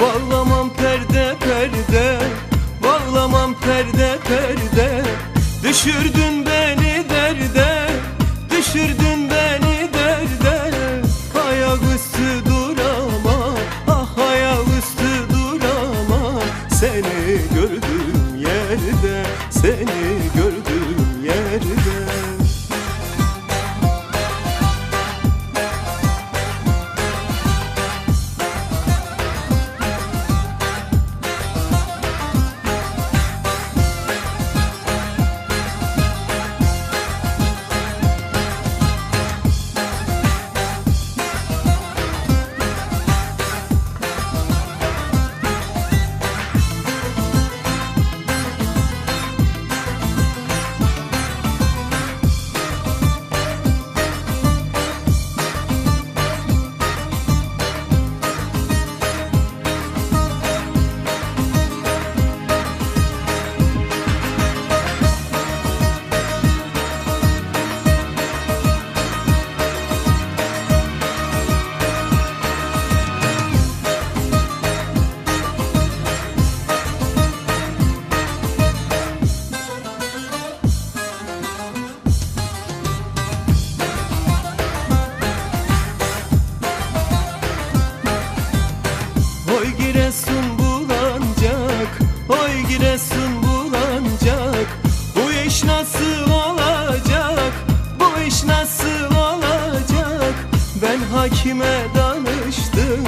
Bağlamam perde perde. Bağlamam perde perde. Düşürdün beni derde. Düşürdün beni iş nasıl olacak? Bu iş nasıl olacak? Ben hakime danıştım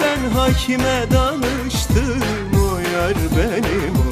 Ben hakime danıştım. O yar benim olacak O yar benim